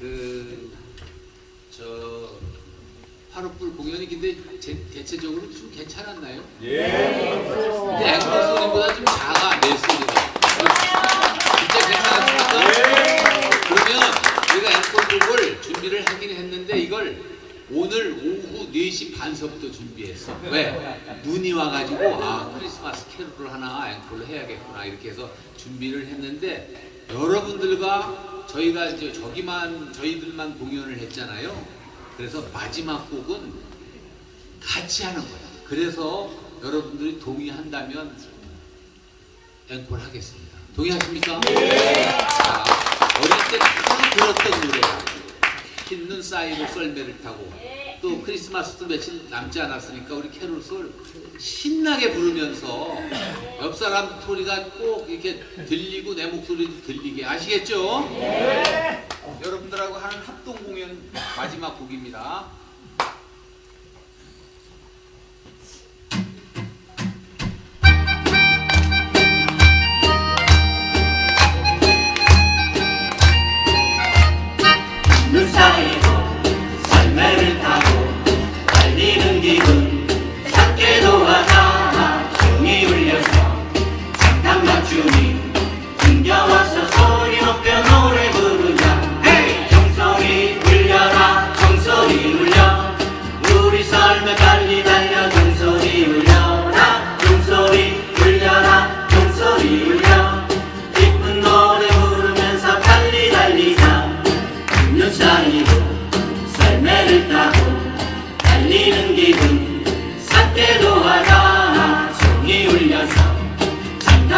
그, 저, 하루불 공연이 근데 제, 대체적으로 좀 괜찮았나요? 예. 근데 앵콜 소리보다 좀 작아, 내 소리가. 진짜 괜찮았습니까? 그러면 우리가 앵콜곡을 준비를 하긴 했는데 이걸 오늘 오후 4시 반서부터 준비했어. 왜? 눈이 와가지고 아 크리스마스 캐롤을 하나 앵콜로 해야겠구나 이렇게 해서 준비를 했는데 여러분들과 저희가 이제 저기만 저희들만 공연을 했잖아요. 그래서 마지막 곡은 같이 하는 거야. 그래서 여러분들이 동의한다면 앵콜 하겠습니다. 동의하십니까? 자, 어릴 때다 들었던 노래야. 흰눈 쌓이고 썰매를 타고 또 크리스마스도 며칠 남지 않았으니까 우리 캐롤을 신나게 부르면서 옆 사람 소리가 꼭 이렇게 들리고 내 목소리도 들리게 아시겠죠? 여러분들하고 하는 합동 공연 마지막 곡입니다.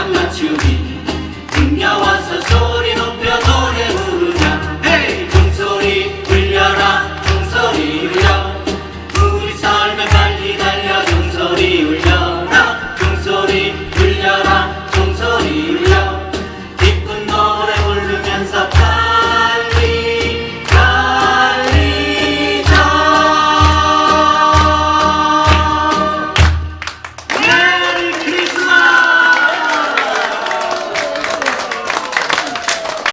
how much you need.